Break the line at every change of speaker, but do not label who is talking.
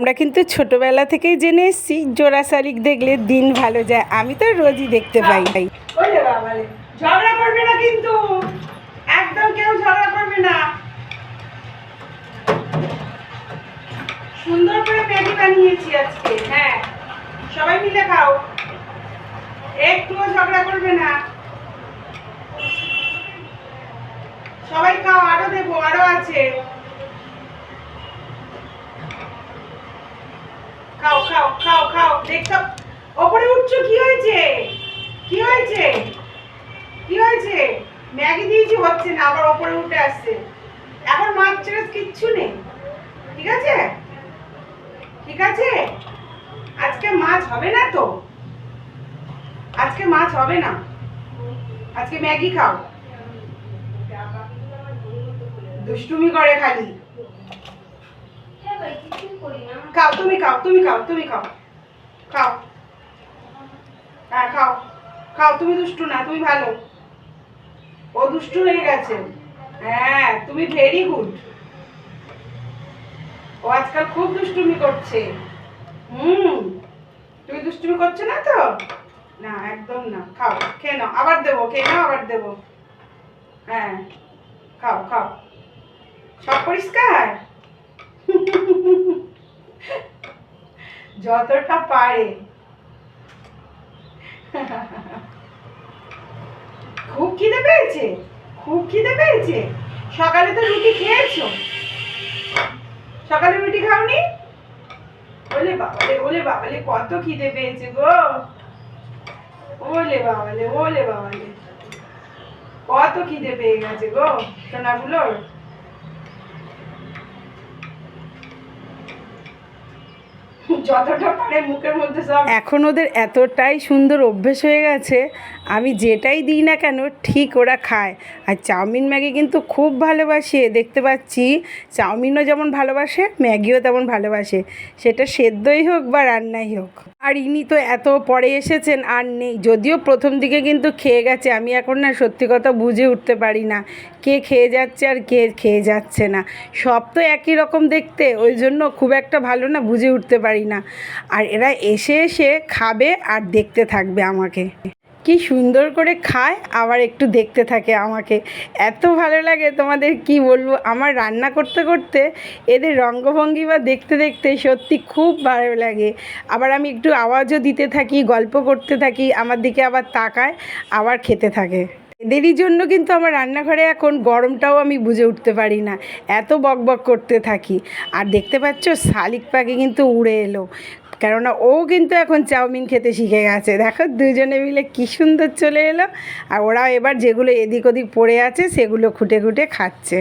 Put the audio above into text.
আমরা কিন্তু ছোটবেলা থেকেই জেনে এসেছি, জোড়া শালিক দেখলে দিন ভালো যায়। আমি তো রোজই দেখতে পাই।
বাবারে ঝগড়া করবে না কিন্তু। একদম কেউ ঝগড়া করবে না। সুন্দর করে ম্যাগি বানিয়েছি আজকে হ্যাঁ। সবাই মিলে খাও। একটুও ঝগড়া করবে না। সবাই খাও, আরও দেবো, আরও আছে। খাও খাও খাও খাও দেখতে ওপরে উঠছো, কি হয়েছে? কি হয়েছে? কি হয়েছে? ম্যাগি দিয়েছি, হচ্ছে না, আবার ওপরে উঠে আসছে। এখন মাছ কিচ্ছু নেই। ঠিক আছে? ঠিক আছে? আজকে মাছ হবে না তো? আজকে মাছ হবে না। আজকে ম্যাগি খাও। দুষ্টুমি করে খালি। খাও তুমি খাও তুমি খাও তুমি খাও। খাও। হ্যাঁ খাও। খাও, তুমি দুষ্টু না, তুমি ভালো। ও দুষ্টু হয়ে গেছে। হ্যাঁ তুমি ভেরি গুড ও আজকাল খুব দুষ্টুমি করছে। হুম। তুমি দুষ্টুমি করছ না তো? না, একদম না। খাও, খেয়ে নাও। আবার দেবো, খেয়ে নাও, আবার দেবো। হ্যাঁ। খাও খাও। সব পরিষ্কার? যতটা পারে। খুব খিদে পেয়েছে, খুব খিদে পেয়েছে। সকালে তো রুটি খেয়েছো। সকালে রুটি খাওনি? ওলে বাবালে ওলে বাবালে, কত খিদে পেয়েছে গো। ওলে বাবালে ওলে বাবালে। কত খিদে পেয়ে গেছে গো, সোনাগুলোর। যতটা পারে মুখের মধ্যে সব
এখন ওদের এতটাই সুন্দর অভ্যেস হয়ে গেছে, আমি যেটাই দিই না কেন, ঠিক ওরা খায়। আর চাউমিন ম্যাগি কিন্তু খুব ভালোবাসে, দেখতে পাচ্ছি। চাউমিনও যেমন ভালোবাসে, ম্যাগিও তেমন ভালোবাসে। সেটা সেদ্ধই হোক বা রান্নাই হোক। আর ইনি তো এত পরে এসেছেন, আর নেই। যদিও প্রথম দিকে কিন্তু খেয়ে গেছে, আমি এখন না সত্যি কথা বুঝে উঠতে পারি না। কে খেয়ে যাচ্ছে আর কে খেয়ে যাচ্ছে না। সব তো একই রকম দেখতে, ওই জন্য খুব একটা ভালো না বুঝে উঠতে পারি না। আর এরা এসে এসে খাবে আর দেখতে থাকবে আমাকে। কি সুন্দর করে খায়, আবার একটু দেখতে থাকে আমাকে। এত ভালো লাগে তোমাদের কি বলব? আমার রান্না করতে করতে এদের রঙ্গভঙ্গি বা দেখতে দেখতে সত্যি খুব ভালো লাগে। আবার আমি একটু আওয়াজও দিতে থাকি, গল্প করতে থাকি, আমার দিকে আবার তাকায়, আবার খেতে থাকে। এদেরই জন্য কিন্তু আমার রান্নাঘরে এখন গরমটাও আমি বুঝে উঠতে পারি না। এত বকবক করতে থাকি। আর দেখতে পাচ্ছ, শালিক পাখি কিন্তু উড়ে এলো। কেননা ও কিন্তু এখন চাউমিন খেতে শিখে গেছে। দেখো দুজনে মিলে কী সুন্দর চলে এলো। আর ওরা এবার যেগুলো এদিক ওদিক পড়ে আছে, সেগুলো খুঁটে খুঁটে খাচ্ছে।